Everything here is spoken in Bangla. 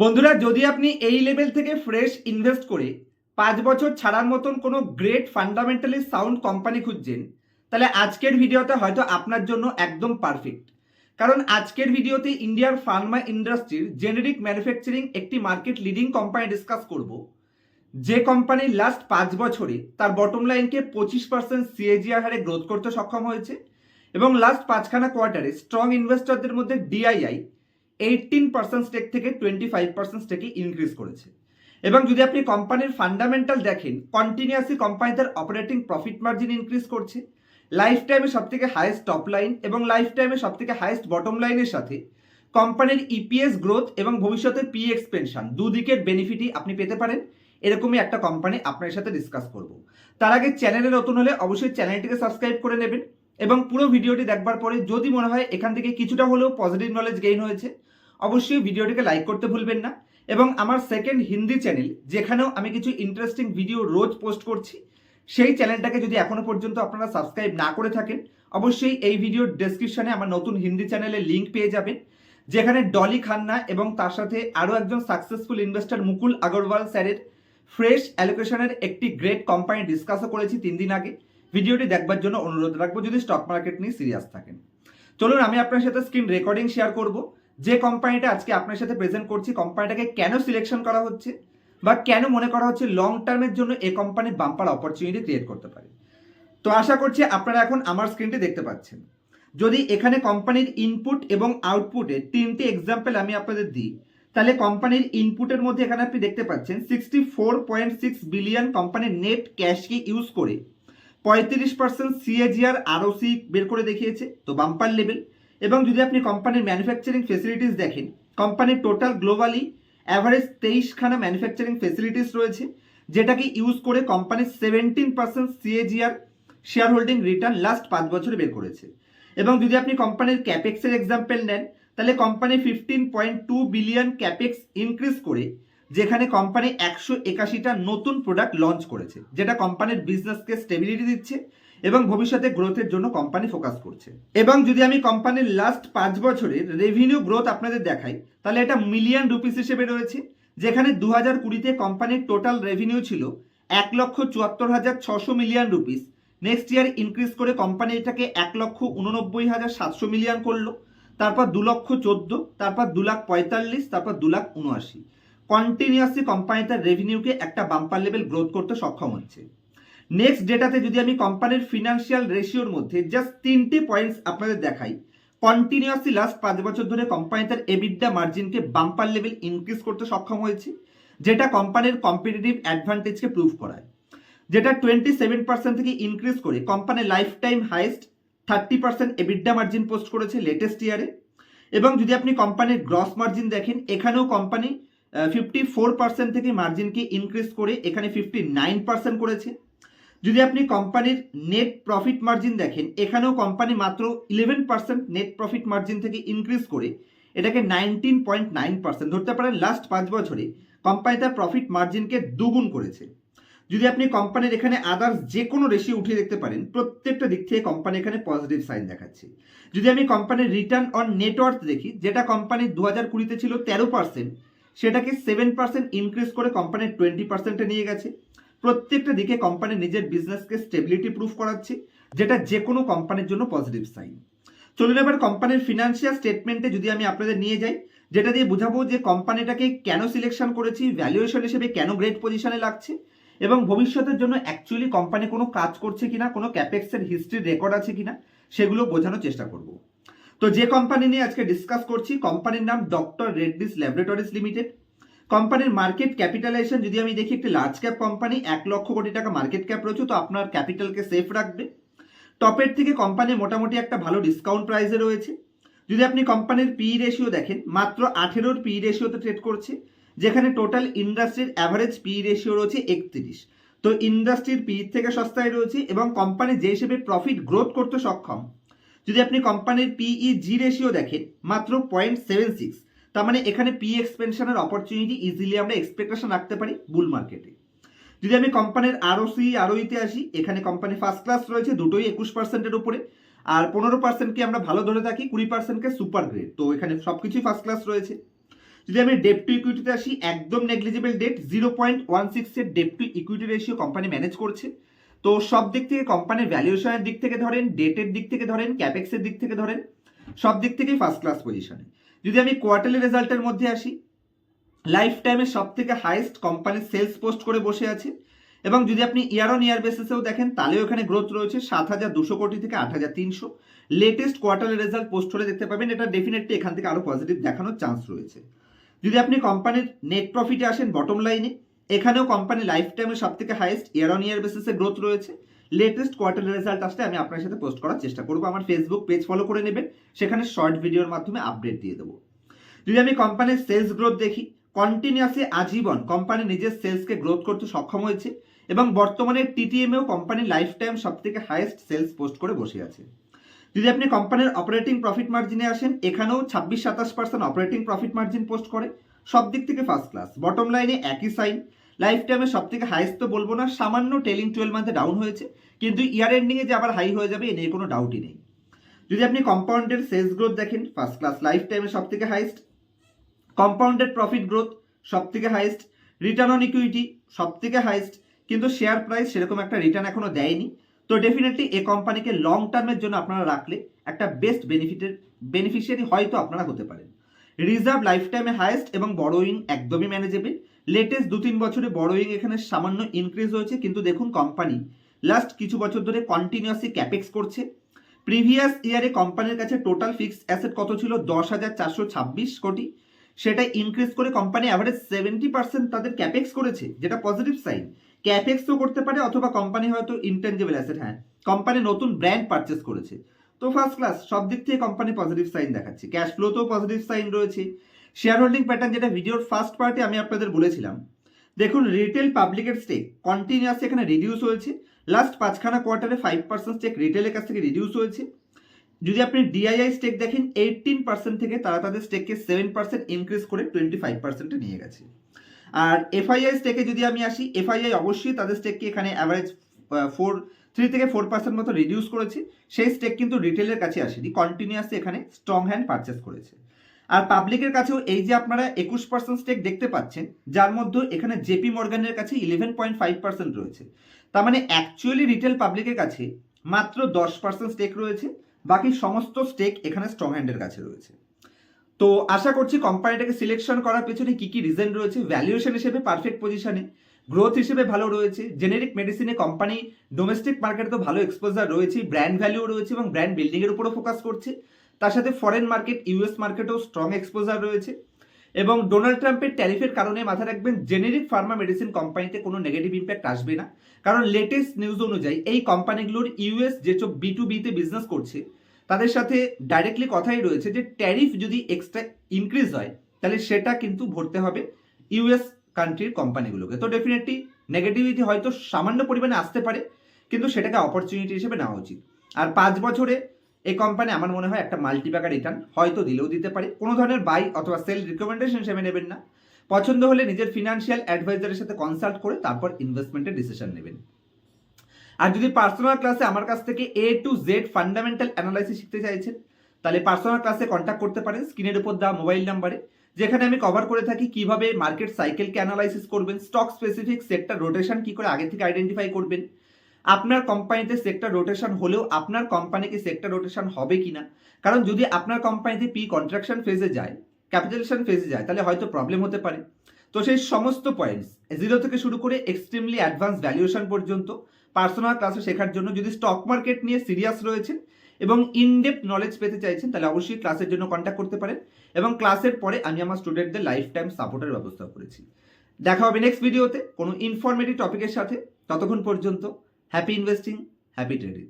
বন্ধুরা, যদি আপনি এই লেভেল থেকে ফ্রেশ ইনভেস্ট করে পাঁচ বছর ছাড়ার মতন কোনো গ্রেট ফান্ডামেন্টালি সাউন্ড কোম্পানি খুঁজছেন, তাহলে আজকের ভিডিওতে হয়তো আপনার জন্য একদম পারফেক্ট কারণ আজকের ভিডিওতে ইন্ডিয়ার ফার্মা ইন্ডাস্ট্রির জেনেরিক ম্যানুফ্যাকচারিং একটি মার্কেট লিডিং কোম্পানি ডিসকাস করব। যে কোম্পানি লাস্ট পাঁচ বছরে তার বটম লাইনকে পঁচিশ পার্সেন্ট সিএজিআর হারে গ্রোথ করতে সক্ষম হয়েছে এবং লাস্ট পাঁচখানা কোয়ার্টারে স্ট্রং ইনভেস্টরদের মধ্যে ডিআইআই এইটিন পার্সেন্ট স্টেক থেকে টোয়েন্টি ফাইভ পার্সেন্ট স্টেকে ইনক্রিজ করেছে। এবং যদি আপনি কোম্পানির ফান্ডামেন্টাল দেখেন কন্টিনিউয়াসলি কোম্পানি তার অপারেটিং প্রফিট মার্জিন ইনক্রিজ করছে। লাইফ টাইমে সব থেকে হাইয়েস্ট টপ লাইন এবং লাইফ টাইমে সব থেকে হাইয়েস্ট বটম লাইনের সাথে কোম্পানির ইপিএস গ্রোথ এবং ভবিষ্যতে পি এক্সপেনশন দুদিকের বেনিফিটই আপনি পেতে পারেন। এরকমই একটা কোম্পানি আপনার সাথে ডিসকাস করব। তার আগে চ্যানেলে নতুন হলে অবশ্যই চ্যানেলটিকে সাবস্ক্রাইব করে নেবেন এবং পুরো ভিডিওটি দেখবার পরে যদি মনে হয় এখান থেকে কিছুটা হলেও পজিটিভ নলেজ গেইন হয়েছে অবশ্যই ভিডিওটিকে লাইক করতে ভুলবেন না। এবং আমার সেকেন্ড হিন্দি চ্যানেল যেখানেও আমি কিছু ইন্টারেস্টিং ভিডিও রোজ পোস্ট করছি, সেই চ্যানেলটাকে যদি এখনও পর্যন্ত আপনারা সাবস্ক্রাইব না করে থাকেন, অবশ্যই এই ভিডিওর ডেসক্রিপশনে আমার নতুন হিন্দি চ্যানেলের লিঙ্ক পেয়ে যাবেন, যেখানে ডলি খান্না এবং তার সাথে আরও একজন সাকসেসফুল ইনভেস্টর মুকুল আগরওয়াল স্যারের ফ্রেশ অ্যালোকেশনের একটি গ্রেট কোম্পানি ডিসকাসও করেছি তিন দিন আগে। ভিডিওটি দেখবার জন্য অনুরোধ রাখব যদি স্টক মার্কেট নিয়ে সিরিয়াস থাকেন। চলুন, আমি আপনার সাথে স্ক্রিন রেকর্ডিং শেয়ার করব। যে কোম্পানিটা আজকে আপনার সাথে প্রেজেন্ট করছি কোম্পানিটাকে কেন সিলেকশন করা হচ্ছে বা কেন মনে করা হচ্ছে লং টার্মের জন্য এ কোম্পানি বাম্পার অপরচুনিটি ক্রিয়েট করতে পারে? তো আশা করছি আপনারা এখন আমার স্ক্রিনটি দেখতে পাচ্ছেন। যদি এখানে কোম্পানির ইনপুট এবং আউটপুটে তিনটি এক্সাম্পল আমি আপনাদের দিই, তাহলে কোম্পানির ইনপুটের মধ্যে এখানে আপনি দেখতে পাচ্ছেন sixty four point six billion কোম্পানির নেট ক্যাশকে ইউজ করে পঁয়ত্রিশ পার্সেন্ট সিএজিআর আরওসি বের করে দেখিয়েছে, তো বাম্পার লেভেল এবং যদি আপনি কোম্পানির ম্যানুফ্যাকচারিং ফেসিলিটিস দেখেন কোম্পানির টোটাল গ্লোবালি অ্যাভারেজ তেইশখানা ম্যানুফ্যাকচারিং ফেসিলিটিস রয়েছে, যেটাকে ইউজ করে company seventeen percent CAGR share holding return last পাঁচ বছরে বের করেছে। এবং যদি আপনি কোম্পানির ক্যাপেক্সের এক্সাম্পল নেন, তাহলে company fifteen point two billion capex increase করে যেখানে কোম্পানি একশো একাশিটা নতুন প্রোডাক্ট লঞ্চ করেছে, যেটা কোম্পানির বিজনেসকে স্টেবিলিটি দিচ্ছে এবং ভবিষ্যতে গ্রোথের জন্য কোম্পানি ফোকাস করছে। এবং যদি আমি কোম্পানির লাস্ট পাঁচ বছরের রেভিনিউ গ্রোথ আপনাদের দেখাই, তাহলে এটা মিলিয়ন রুপিস হিসেবে রয়েছে, যেখানে দু হাজার কুড়িতে কোম্পানির টোটাল রেভিনিউ ছিল এক লক্ষ চুয়াত্তর হাজার ছশো million rupees next year increase করে কোম্পানি এটাকে এক লক্ষ উননব্বই হাজার সাতশো মিলিয়ন করল, তারপর দু লক্ষ চোদ্দ, তারপর দু লাখ পঁয়তাল্লিশ, তারপর দু লাখ উনআশি। কন্টিনিউয়াসলি কোম্পানি তার রেভিনিউকে একটা বাম্পার লেভেল গ্রোথ করতে সক্ষম হচ্ছে। নেক্সট ডেটাতে যদি আমি কোম্পানির ফিনান্সিয়াল রেশিওর মধ্যে জাস্ট তিনটে পয়েন্টস আপনাদের দেখাই কন্টিনিউয়াসলি লাস্ট পাঁচ বছর ধরে কোম্পানি তার এবিডা মার্জিনকে বাম্পার লেভেল ইনক্রিজ করতে সক্ষম হয়েছে, যেটা কোম্পানির কম্পিটিটিভ অ্যাডভান্টেজকে প্রুভ করায়। যেটা টোয়েন্টি সেভেন পার্সেন্ট থেকে ইনক্রিজ করে company life time highest thirty percent EBITDA margin post করেছে লেটেস্ট ইয়ারে এবং যদি আপনি কোম্পানির গ্রস মার্জিন দেখেন, এখানেও কোম্পানি ফিফটি ফোর পার্সেন্ট থেকে মার্জিনকে ইনক্রিজ করে এখানে ফিফটি নাইন পার্সেন্ট করেছে। যদি আপনি কোম্পানির নেট প্রফিট মার্জিন দেখেন, এখানেও কোম্পানি মাত্র eleven percent net profit margin থেকে ইনক্রিজ করে, এটাকে নাইনটিন পয়েন্ট নাইন পার্সেন্ট ধরতে পারেন লাস্ট পাঁচ বছরে কোম্পানি তার প্রফিট মার্জিনকে দুগুণ করেছে। যদি আপনি কোম্পানির এখানে আদার্স যে কোনো রেশিও উঠিয়ে দেখতে পারেন, প্রত্যেকটা দিক থেকে কোম্পানি এখানে পজিটিভ সাইন দেখাচ্ছে। যদি আমি কোম্পানির রিটার্ন অন নেটওয়ার্থ দেখি, যেটা কোম্পানির দু হাজার কুড়িতে ছিল তেরো পার্সেন্ট সেটাকে সেভেন পার্সেন্ট ইনক্রিজ করে কোম্পানির টোয়েন্টি পার্সেন্টে নিয়ে গেছে। প্রত্যেকটা দিকে কোম্পানি নিজের বিজনেসকে স্টেবিলিটি প্রুফ করাচ্ছে, যেটা যে কোনো কোম্পানির জন্য পজিটিভ সাইন চলুন এবার কোম্পানির ফিনান্সিয়াল স্টেটমেন্টে যদি আমি আপনাদের নিয়ে যাই, যেটা দিয়ে বোঝাবো যে কোম্পানিটাকে কেন সিলেকশন করেছি ভ্যালুয়েশন হিসেবে কেন গ্রেট পজিশনে লাগছে, এবং ভবিষ্যতের জন্য অ্যাকচুয়ালি কোম্পানি কোনো কাজ করছে কিনা, কোনো ক্যাপেক্সের হিস্ট্রির রেকর্ড আছে কিনা, সেগুলো বোঝানোর চেষ্টা করব। তো যে কোম্পানি নিয়ে আজকে ডিসকাস করছি কোম্পানির নাম ডক্টর রেড্ডিস ল্যাবরেটরিজ লিমিটেড কোম্পানির মার্কেট ক্যাপিটালাইজেশন যদি আমি দেখি একটি লার্জ ক্যাপ কোম্পানি এক লক্ষ কোটি টাকা মার্কেট ক্যাপ রয়েছে, তো আপনার ক্যাপিটালকে সেফ রাখবে। টপের থেকে কোম্পানি মোটামুটি একটা ভালো ডিসকাউন্ট প্রাইসে রয়েছে। যদি আপনি কোম্পানির পি রেশিও দেখেন, মাত্র আঠেরোর পি রেশিওতে ট্রেড করছে, যেখানে টোটাল ইন্ডাস্ট্রির অ্যাভারেজ পি রেশিও রয়েছে একত্রিশ। তো ইন্ডাস্ট্রির পি থেকে সস্তায় রয়েছে এবং কোম্পানি যে হিসেবে প্রফিট গ্রোথ করতে সক্ষম যদি আপনি কোম্পানির পিই জি রেশিও দেখেন, মাত্র পয়েন্ট সেভেন সিক্স তার মানে এখানে পি এক্সপেনশনের অপরচুনিটি ইজিলি আমরা এক্সপেকটেশন রাখতে পারি বুল মার্কেটে যদি আমি কোম্পানির আরও সি আরওইতে আসি, এখানে কোম্পানি ফার্স্ট ক্লাস রয়েছে, দুটোই একুশ পার্সেন্টের উপরে। আর পনেরো পার্সেন্টকে আমরা ভালো ধরে থাকি, কুড়ি পার্সেন্টকে সুপার গ্রেড তো এখানে সব কিছুই ফার্স্ট ক্লাস রয়েছে। যদি আমি ডেপ টু ইকুইটিতে আসি, একদম negligible debt zero point one সিক্সের debt to equity ratio company manage করছে। তো সব দিক থেকে কোম্পানির ভ্যালুয়েশনের দিক থেকে ধরেন ডেটের দিক থেকে ধরেন ক্যাপেক্সের দিক থেকে ধরেন, সব দিক থেকেই ফার্স্ট ক্লাস পজিশনে যদি আমি কোয়ার্টারলি রেজাল্টের মধ্যে আসি লাইফ টাইমে সব থেকে হাইয়েস্ট কোম্পানির সেলস পোস্ট করে বসে আছে এবং যদি আপনি ইয়ার অন ইয়ার বেসিসেও দেখেন, তাহলেও এখানে গ্রোথ রয়েছে সাত হাজার দুশো কোটি থেকে আট হাজার তিনশো। লেটেস্ট কোয়ার্টারলি রেজাল্ট পোস্ট হলে দেখতে পাবেন, এটা ডেফিনেটলি এখান থেকে আরও পজিটিভ দেখানোর চান্স রয়েছে। যদি আপনি কোম্পানির নেট প্রফিটে আসেন বটম লাইনে এখানেও কোম্পানি লাইফ টাইমে সব থেকে হাইয়েস্ট ইয়ার অন ইয়ার বেসিসে গ্রোথ রয়েছে। লেটেস্ট কোয়ার্টার রেজাল্ট আসলে আমি আপনার সাথে পোস্ট করার চেষ্টা করব। আমার ফেসবুক পেজ ফলো করে নেবেন। সেখানে শর্ট ভিডিওর মাধ্যমে আপডেট দিয়ে দেবো। যদি আমি কোম্পানির সেলস গ্রোথ দেখি কন্টিনিউয়াসলি আজীবন কোম্পানি নিজের সেলসকে গ্রোথ করতে সক্ষম হয়েছে এবং বর্তমানে টিটিএমেও কোম্পানি লাইফ টাইম সব থেকে হাইয়েস্ট সেলস পোস্ট করে বসে আছে। যদি আপনি কোম্পানির অপারেটিং প্রফিট মার্জিনে আসেন, এখানেও ছাব্বিশ সাতাশ percent operating profit margin post করে। সব দিক থেকে ফার্স্ট ক্লাস বটম লাইনে একই সাইন লাইফ টাইমে সব থেকে হাইয়েস্ট তো বলব না, সামান্য টেলিং টুয়েলভ মান্থে ডাউন হয়েছে, কিন্তু ইয়ার এন্ডিংয়ে যে আবার হাই হয়ে যাবে, এ নিয়ে কোনো ডাউটই নেই। যদি আপনি কম্পাউন্ডের সেলস গ্রোথ দেখেন ফার্স্ট ক্লাস লাইফ টাইমে সব থেকে হাইয়েস্ট কম্পাউন্ডেড প্রফিট গ্রোথ সব থেকে হাইয়েস্ট রিটার্ন অন ইকুইটি সব থেকে হাইয়েস্ট কিন্তু শেয়ার প্রাইস সেরকম একটা রিটার্ন এখনও দেয়নি, তো ডেফিনেটলি এ কোম্পানিকে লং টার্মের জন্য আপনারা রাখলে একটা বেস্ট বেনিফিটের বেনিফিশিয়ারি হয়তো আপনারা হতে পারেন। রিজার্ভ লাইফ টাইমে হাইয়েস্ট এবং বড়োইং একদমই ম্যানেজেবল লেটেস্ট দু তিন বছরে বড়োইং এখানে সামান্য ইনক্রিজ হয়েছে, কিন্তু দেখুন কোম্পানি লাস্ট কিছু বছর ধরে কন্টিনিউয়াসলি ক্যাপেক্স করছে। প্রিভিয়াস ইয়ারে কোম্পানির কাছে টোটাল ফিক্সড অ্যাসেট কত ছিল? দশ হাজার চারশো ছাব্বিশ কোটি। সেটা ইনক্রিজ করে কোম্পানি অ্যাভারেজ সেভেন্টি পার্সেন্ট তাদের ক্যাপেক্স করেছে, যেটা পজিটিভ সাইন ক্যাপেক্সও করতে পারে, অথবা কোম্পানি হয়তো ইনটেনজেবল অ্যাসেট হ্যাঁ। কোম্পানি নতুন ব্র্যান্ড পারচেস করেছে। তো ফার্স্ট ক্লাস সব দিক থেকে কোম্পানি পজিটিভ সাইন দেখাচ্ছে। ক্যাশ ফ্লোতেও পজিটিভ সাইন রয়েছে। শেয়ার হোল্ডিং প্যাটার্ন যেটা ভিডিওর ফার্স্ট পার্টে আমি আপনাদের বলেছিলাম। দেখুন রিটেল পাবলিকের স্টেক কন্টিনিউয়াসলি এখানে রিডিউস হয়েছে। লাস্ট পাঁচখানা কোয়ার্টারে ফাইভ পার্সেন্ট স্টেক রিটেলের কাছ থেকে রিডিউস হয়েছে। যদি আপনি ডিআইআই স্টেক দেখেন এইটিন পার্সেন্ট থেকে তারা তাদের স্টেককে সেভেন পার্সেন্ট ইনক্রিজ করে টোয়েন্টি ফাইভ পার্সেন্টে নিয়ে গেছে। আর এফআইআই স্টেকে যদি আমি আসি এফআইআই অবশ্যই তাদের স্টেককে এখানে অ্যাভারেজ ফোর থ্রি থেকে ফোর পার্সেন্ট মতো রিডিউস করেছে। সেই স্টেক কিন্তু রিটেলের কাছে আসেনি কন্টিনিউয়াসলি এখানে স্ট্রং হ্যান্ড পারচেস করেছে। আর পাবলিকের কাছেও এই যে আপনারা একুশ পার্সেন্ট স্টেক দেখতে পাচ্ছেন, যার মধ্যে এখানে জেপি মর্গানের কাছে ইলেভেন পয়েন্ট ফাইভ পার্সেন্ট রয়েছে। তার মানে অ্যাকচুয়ালি রিটেল পাবলিকের কাছে মাত্র দশ পার্সেন্ট স্টেক রয়েছে, বাকি সমস্ত স্টেক এখানে স্ট্রং হ্যান্ডের কাছে রয়েছে। তো আশা করছি কোম্পানিটাকে সিলেকশন করার পেছনে কি কী রিজন রয়েছে ভ্যালুয়েশন হিসেবে পারফেক্ট পজিশনে গ্রোথ হিসেবে ভালো রয়েছে জেনেরিক মেডিসিনে কোম্পানি ডোমেস্টিক মার্কেটে তো ভালো এক্সপোজার রয়েছে ব্র্যান্ড ভ্যালু রয়েছে এবং ব্র্যান্ড বিল্ডিংয়ের উপরও ফোকাস করছে। তার সাথে ফরেন মার্কেট ইউএস মার্কেটেও স্ট্রং এক্সপোজার রয়েছে। এবং ডোনাল্ড ট্রাম্পের ট্যারিফের কারণে মাথায় রাখবেন জেনেরিক ফার্মা মেডিসিন কোম্পানিতে কোনো নেগেটিভ ইম্প্যাক্ট আসবে না। কারণ লেটেস্ট নিউজ অনুযায়ী, এই কোম্পানিগুলোর ইউএস যেসব বি টু বিতে বিজনেস করছে, তাদের সাথে ডাইরেক্টলি কথাই রয়েছে যে ট্যারিফ যদি এক্সট্রা ইনক্রিজ হয়, তাহলে সেটা কিন্তু ভরতে হবে ইউএস কান্ট্রির কোম্পানিগুলোকে তো ডেফিনেটলি নেগেটিভিটি হয়তো সামান্য পরিমাণে আসতে পারে, কিন্তু সেটাকে অপরচুনিটি হিসেবে নেওয়া উচিত। আর পাঁচ বছরে এই কোম্পানি আমার মনে হয় একটা মাল্টিপ্যাকার রিটার্ন হয়তো দিলেও দিতে পারে। কোনো ধরনের বাই অথবা সেল রিকমেন্ডেশন হিসেবে নেবেন না। পছন্দ হলে নিজের ফিনান্সিয়াল অ্যাডভাইজারের সাথে কনসাল্ট করে তারপর ইনভেস্টমেন্টের ডিসিশন নেবেন। আর যদি পার্সোনাল ক্লাসে আমার কাছ থেকে A to Z fundamental analysis শিখতে চাইছেন, তাহলে পার্সোনাল ক্লাসে কন্ট্যাক্ট করতে পারেন স্ক্রিনের উপর দেওয়া মোবাইল নাম্বারে যেখানে আমি কভার করে থাকি কীভাবে মার্কেট সাইকেলকে অ্যানালাইসিস করবেন স্টক স্পেসিফিক সেক্টর রোটেশন কি করে আগে থেকে আইডেন্টিফাই করবেন আপনার কোম্পানিতে সেক্টর রোটেশন হলেও আপনার কোম্পানিকে সেক্টর রোটেশন হবে কিনা? কারণ যদি আপনার কোম্পানিতে পি কন্ট্রাকশন ফেজে যায় ক্যাপিটালেশন ফেজে যায়, তাহলে হয়তো প্রবলেম হতে পারে। তো সেই সমস্ত পয়েন্টস জিরো থেকে শুরু করে এক্সট্রিমলি অ্যাডভান্স ভ্যালুয়েশন পর্যন্ত পার্সোনাল ক্লাসে শেখার জন্য যদি স্টক মার্কেট নিয়ে সিরিয়াস রয়েছেন এবং ইনডেপ নলেজ পেতে চাইছেন, তাহলে অবশ্যই ক্লাসের জন্য কন্ট্যাক্ট করতে পারেন এবং ক্লাসের পরে আমি আমার স্টুডেন্টদের লাইফ টাইম সাপোর্টের ব্যবস্থা করেছি। দেখা হবে নেক্সট ভিডিওতে কোনো ইনফরমেটিভ টপিকের সাথে। ততক্ষণ পর্যন্ত হ্যাপি ইনভেস্টিং হ্যাপি ট্রেডিং